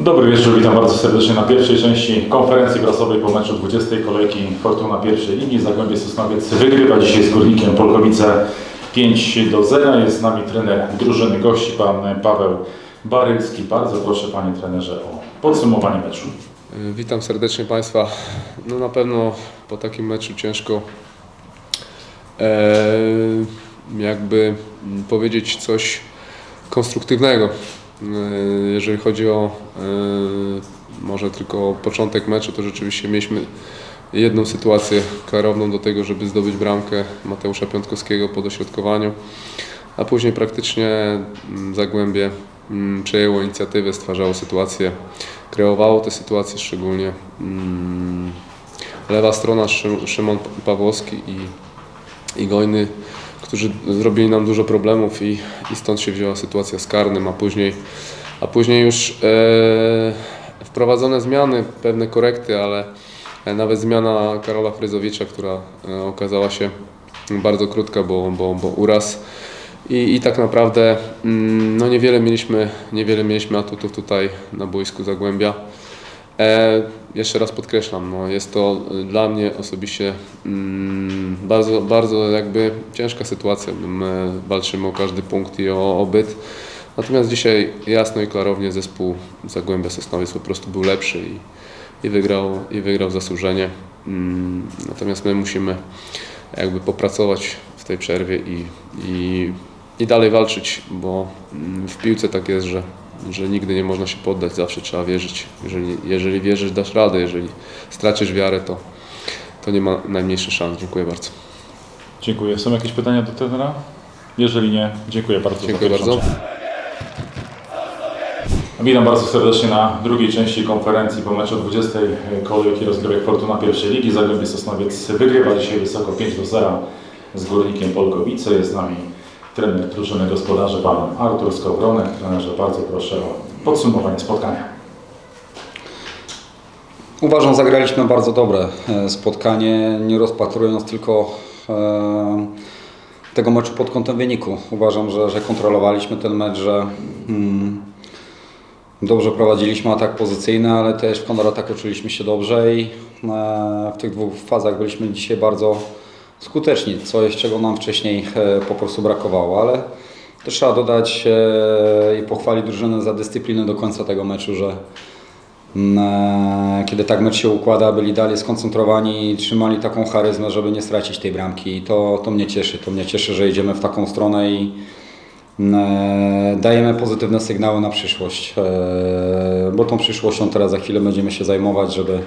Dobry wieczór, witam bardzo serdecznie na pierwszej części konferencji prasowej po meczu 20 kolejki Fortuna pierwszej ligi. Zagłębie Sosnowiec wygrywa dzisiaj z Górnikiem Polkowice 5 do 0. Jest z nami trener drużyny gości, pan Paweł Barylski. Bardzo proszę panie trenerze o podsumowanie meczu. Witam serdecznie Państwa. No na pewno po takim meczu ciężko e, jakby powiedzieć coś konstruktywnego. E, jeżeli chodzi o e, może tylko początek meczu, to rzeczywiście mieliśmy jedną sytuację klarowną do tego, żeby zdobyć bramkę Mateusza Piątkowskiego po dośrodkowaniu, a później praktycznie mm, Zagłębie mm, przejęło inicjatywę, stwarzało sytuację, kreowało te sytuacje szczególnie mm, lewa strona Szym- Szymon Pawłowski i, i Gojny, którzy zrobili nam dużo problemów i, i stąd się wzięła sytuacja z karnym, a później, a później już e, wprowadzone zmiany, pewne korekty, ale e, nawet zmiana Karola Fryzowicza, która e, okazała się bardzo krótka, bo, bo, bo uraz. I, I tak naprawdę mm, no niewiele, mieliśmy, niewiele mieliśmy atutów tutaj na boisku Zagłębia. E, jeszcze raz podkreślam, no jest to dla mnie osobiście mm, bardzo, bardzo jakby ciężka sytuacja. My walczymy o każdy punkt i o, o byt. Natomiast dzisiaj jasno i klarownie zespół Zagłębia Sosnowiec po prostu był lepszy i, i, wygrał, i wygrał zasłużenie. Mm, natomiast my musimy jakby popracować w tej przerwie i, i, i dalej walczyć, bo mm, w piłce tak jest, że, że nigdy nie można się poddać, zawsze trzeba wierzyć. Jeżeli, jeżeli wierzysz, dasz radę, jeżeli stracisz wiarę, to, to nie ma najmniejszych szans. Dziękuję bardzo. Dziękuję. Są jakieś pytania do trenera? Jeżeli nie, dziękuję bardzo. Dziękuję bardzo. Witam bardzo serdecznie na drugiej części konferencji po meczu 20 kolejki rozgrywek Fortuna pierwszej ligi. Zagłębie Sosnowiec wygrywa dzisiaj wysoko 5 do 0 z Górnikiem Polkowice. Jest z nami trener drużyny gospodarzy pan Artur Skowronek. Trenerze, bardzo proszę o podsumowanie spotkania. Uważam, zagraliśmy bardzo dobre e, spotkanie, nie rozpatrując tylko e, tego meczu pod kątem wyniku. Uważam, że, że kontrolowaliśmy ten mecz, że mm, dobrze prowadziliśmy atak pozycyjny, ale też w kontrataku czuliśmy się dobrze i e, w tych dwóch fazach byliśmy dzisiaj bardzo skuteczni, coś czego nam wcześniej e, po prostu brakowało, ale też trzeba dodać e, i pochwalić drużynę za dyscyplinę do końca tego meczu, że Mm, Kiedy tak mecz się układa, byli dalej skoncentrowani i trzymali taką charyzmę, żeby nie stracić tej bramki. I to, to mnie cieszy. To mnie cieszy, że idziemy w taką stronę i mm, dajemy pozytywne sygnały na przyszłość. E, Bo tą przyszłością teraz za chwilę będziemy się zajmować, żeby e,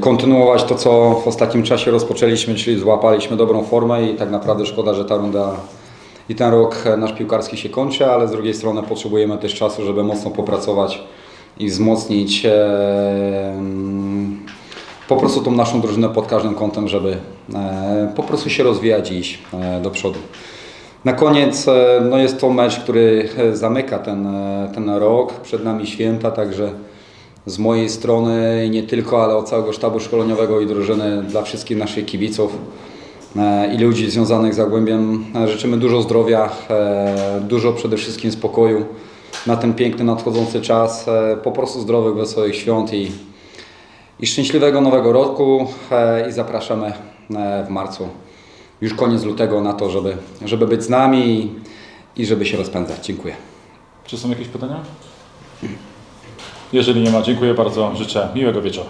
kontynuować to, co w ostatnim czasie rozpoczęliśmy, czyli złapaliśmy dobrą formę i tak naprawdę szkoda, że ta runda i ten rok e, nasz piłkarski się kończy, ale z drugiej strony potrzebujemy też czasu, żeby mocno popracować i wzmocnić e, mm, po prostu tą naszą drużynę pod każdym kątem, żeby e, po prostu się rozwijać i iść e, do przodu. Na koniec e, no jest to mecz, który e, zamyka ten, e, ten rok. Przed nami święta, także z mojej strony i nie tylko, ale od całego sztabu szkoleniowego i drużyny dla wszystkich naszych kibiców e, i ludzi związanych z Zagłębiem e, życzymy dużo zdrowia, e, dużo przede wszystkim spokoju na ten piękny nadchodzący czas, po prostu zdrowych, wesołych świąt i, i szczęśliwego nowego roku i zapraszamy w marcu, już koniec lutego na to, żeby, żeby być z nami i, i żeby się rozpędzać. Dziękuję. Czy są jakieś pytania? Jeżeli nie ma, dziękuję bardzo. Życzę miłego wieczoru.